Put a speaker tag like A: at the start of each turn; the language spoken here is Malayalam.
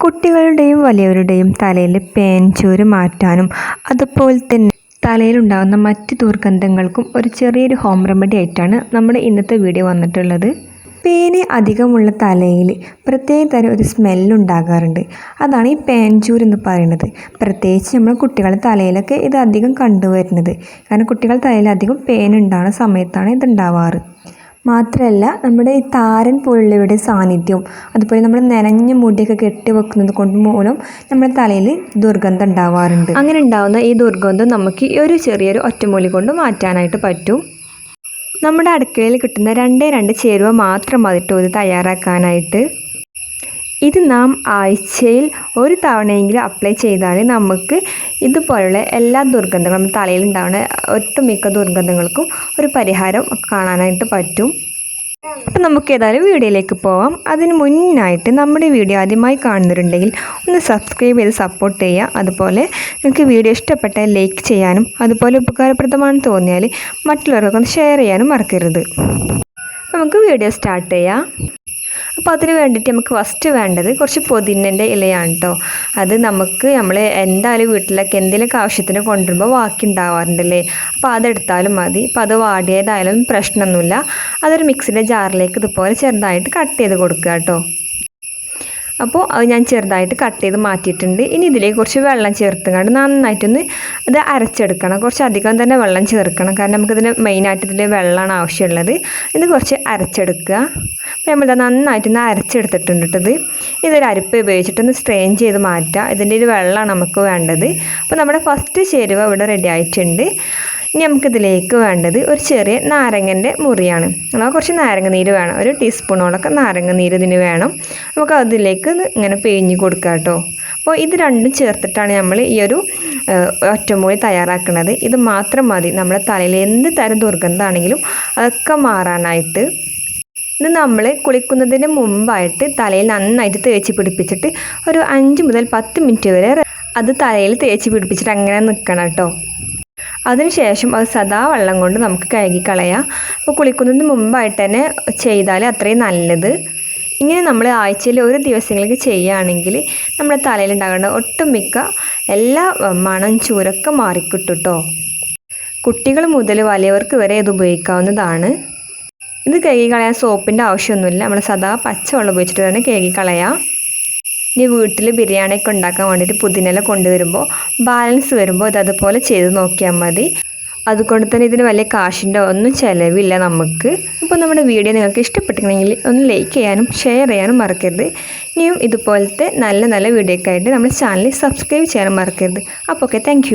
A: കുട്ടികളുടെയും വലിയവരുടെയും തലയിൽ പേൻചൂര് മാറ്റാനും അതുപോലെ തന്നെ തലയിലുണ്ടാകുന്ന മറ്റ് ദുർഗന്ധങ്ങൾക്കും ഒരു ചെറിയൊരു ഹോം റെമഡി ആയിട്ടാണ് നമ്മുടെ ഇന്നത്തെ വീഡിയോ വന്നിട്ടുള്ളത്. പേന് അധികമുള്ള തലയിൽ പ്രത്യേക തരം ഒരു സ്മെല്ലുണ്ടാകാറുണ്ട് അതാണ് ഈ പേൻചൂർ എന്ന് പറയുന്നത്. പ്രത്യേകിച്ച് നമ്മൾ കുട്ടികളുടെ തലയിലൊക്കെ ഇത് അധികം കണ്ടുവരുന്നത്. കാരണം കുട്ടികളുടെ തലയിൽ അധികം പേൻ ഉണ്ടാകുന്ന സമയത്താണ് ഇത് ഉണ്ടാവാറ്. മാത്രമല്ല നമ്മുടെ ഈ താരൻ പോലുള്ളവയുടെ സാന്നിധ്യവും അതുപോലെ നമ്മൾ നനഞ്ഞ മുടിയൊക്കെ കെട്ടി വെക്കുന്നത് കൊണ്ട് മൂലം നമ്മുടെ തലയിൽ ദുർഗന്ധം ഉണ്ടാവാറുണ്ട്. അങ്ങനെ ഉണ്ടാകുന്ന ഈ ദുർഗന്ധം നമുക്ക് ഒരു ചെറിയൊരു ഒറ്റമൂലി കൊണ്ട് മാറ്റാനായിട്ട് പറ്റും. നമ്മുടെ അടുക്കളയിൽ കിട്ടുന്ന രണ്ടേ രണ്ട് ചേരുവ മാത്രം മതിട്ടോ ഇത് തയ്യാറാക്കാനായിട്ട് ഇത് നാം ആഴ്ചയിൽ ഒരു തവണയെങ്കിലും അപ്ലൈ ചെയ്താൽ നമുക്ക് ഇതുപോലുള്ള എല്ലാ ദുർഗന്ധങ്ങളും തലയിൽ ഉണ്ടാകുന്ന ഒട്ടുമിക്ക ദുർഗന്ധങ്ങൾക്കും ഒരു പരിഹാരം കാണാനായിട്ട് പറ്റും. അപ്പം നമുക്ക് ഏതായാലും വീഡിയോയിലേക്ക് പോവാം. അതിന് മുന്നായിട്ട് നമ്മുടെ വീഡിയോ ആദ്യമായി കാണുന്നവരുണ്ടെങ്കിൽ ഒന്ന് സബ്സ്ക്രൈബ് ചെയ്ത് സപ്പോർട്ട് ചെയ്യുക. അതുപോലെ നിങ്ങൾക്ക് വീഡിയോ ഇഷ്ടപ്പെട്ടാൽ ലൈക്ക് ചെയ്യാനും അതുപോലെ ഉപകാരപ്രദമാണെന്ന് തോന്നിയാൽ മറ്റുള്ളവർക്കൊന്ന് ഷെയർ ചെയ്യാനും മറക്കരുത്. നമുക്ക് വീഡിയോ സ്റ്റാർട്ട് ചെയ്യാം. അപ്പോൾ അതിന് വേണ്ടിയിട്ട് നമുക്ക് ഫസ്റ്റ് വേണ്ടത് കുറച്ച് പൊതിനന്റെ ഇലയാണ് കേട്ടോ അത് നമുക്ക് നമ്മൾ എന്തായാലും വീട്ടിലൊക്കെ എന്തെങ്കിലുമൊക്കെ ആവശ്യത്തിന് കൊണ്ടുവരുമ്പോൾ ബാക്കി ഉണ്ടാവാറുണ്ടല്ലേ? അപ്പോൾ അതെടുത്താലും മതി. അപ്പോൾ അത് വാടിയതായാലും പ്രശ്നമൊന്നുമില്ല. അതൊരു മിക്സിന്റെ ജാറിലേക്ക് ഇതുപോലെ ചെറുതായിട്ട് കട്ട് ചെയ്ത് കൊടുക്കുക കേട്ടോ അപ്പോൾ അത് ഞാൻ ചെറുതായിട്ട് കട്ട് ചെയ്ത് മാറ്റിയിട്ടുണ്ട്. ഇനി ഇതിലേക്ക് കുറച്ച് വെള്ളം ചേർത്തുകൊണ്ട് നന്നായിട്ടൊന്ന് ഇത് അരച്ചെടുക്കണം. കുറച്ച് അധികം തന്നെ വെള്ളം ചേർക്കണം. കാരണം നമുക്കിതിന് മെയിനായിട്ട് ഇതിൽ വെള്ളമാണ് ആവശ്യമുള്ളത്. ഇത് കുറച്ച് അരച്ചെടുക്കുക. അപ്പോൾ നമ്മളിത് നന്നായിട്ടൊന്ന് അരച്ചെടുത്തിട്ടുണ്ട് കേട്ടത് ഇതൊരു അരിപ്പ് ഉപയോഗിച്ചിട്ടൊന്ന് സ്ട്രെയിൻ ചെയ്ത് മാറ്റുക. ഇതിന്റെ ഒരു വെള്ളമാണ് നമുക്ക് വേണ്ടത്. അപ്പോൾ നമ്മുടെ ഫസ്റ്റ് ചേരുവ ഇവിടെ റെഡി ആയിട്ടുണ്ട്. ഇനി നമുക്കിതിലേക്ക് വേണ്ടത് ഒരു ചെറിയ നാരങ്ങന്റെ മുറിയാണ്. നമ്മൾ കുറച്ച് നാരങ്ങ നീര് വേണം. ഒരു ടീസ്പൂണോളൊക്കെ നാരങ്ങ നീര് ഇതിന് വേണം. നമുക്ക് അതിലേക്ക് ഇങ്ങനെ പിഴിഞ്ഞ് കൊടുക്കുക കേട്ടോ. അപ്പോൾ ഇത് രണ്ടും ചേർത്തിട്ടാണ് നമ്മൾ ഈ ഒരു ഒറ്റമൂളി തയ്യാറാക്കുന്നത് ഇത് മാത്രം മതി. നമ്മുടെ തലയിൽ എന്ത് തരം ദുർഗന്ധമാണെങ്കിലും അതൊക്കെ മാറാനായിട്ട്. ഇത് നമ്മൾ കുളിക്കുന്നതിന് മുമ്പായിട്ട് തലയിൽ നന്നായിട്ട് തേച്ച് പിടിപ്പിച്ചിട്ട് ഒരു അഞ്ച് മുതൽ പത്ത് മിനിറ്റ് വരെ അത് തലയിൽ തേച്ച് പിടിപ്പിച്ചിട്ട് അങ്ങനെ നിൽക്കണം കേട്ടോ. അതിനുശേഷം അത് സദാ വെള്ളം കൊണ്ട് നമുക്ക് കഴുകി കളയാം അപ്പോൾ കുളിക്കുന്നതിന് മുമ്പായിട്ട് തന്നെ ചെയ്താൽ അത്രയും നല്ലത്. ഇങ്ങനെ നമ്മൾ ആഴ്ചയിൽ ഒരു ദിവസങ്ങളിലേക്ക് ചെയ്യുകയാണെങ്കിൽ നമ്മുടെ തലയിലുണ്ടാകേണ്ട ഒട്ടുമിക്ക എല്ലാ മണം ചൂരൊക്കെ മാറിക്കിട്ടുട്ടോ. കുട്ടികൾ മുതൽ വലിയവർക്ക് വരെ ഇത് ഉപയോഗിക്കാവുന്നതാണ്. ഇത് കഴുകി കളയാൻ സോപ്പിന്റെ ആവശ്യമൊന്നുമില്ല. നമ്മൾ സദാ പച്ചവെള്ളം ഉപയോഗിച്ചിട്ട് തന്നെ കഴുകി കളയാം ഇനി വീട്ടിൽ ബിരിയാണിയൊക്കെ ഉണ്ടാക്കാൻ വേണ്ടിയിട്ട് പുതിനില കൊണ്ടുവരുമ്പോൾ ബാലൻസ് വരുമ്പോൾ ഇത് അതുപോലെ ചെയ്ത് നോക്കിയാൽ മതി. അതുകൊണ്ട് തന്നെ ഇതിന് വലിയ കാശിന്റെ ഒന്നും ചിലവില്ല നമുക്ക്. അപ്പോൾ നമ്മുടെ വീഡിയോ നിങ്ങൾക്ക് ഇഷ്ടപ്പെട്ടിട്ടുണ്ടെങ്കിൽ ഒന്ന് ലൈക്ക് ചെയ്യാനും ഷെയർ ചെയ്യാനും മറക്കരുത്. ഇനിയും ഇതുപോലത്തെ നല്ല നല്ല വീഡിയോക്കായിട്ട് നമ്മുടെ ചാനൽ സബ്സ്ക്രൈബ് ചെയ്യാനും മറക്കരുത്. അപ്പോൾ ഓക്കെ താങ്ക്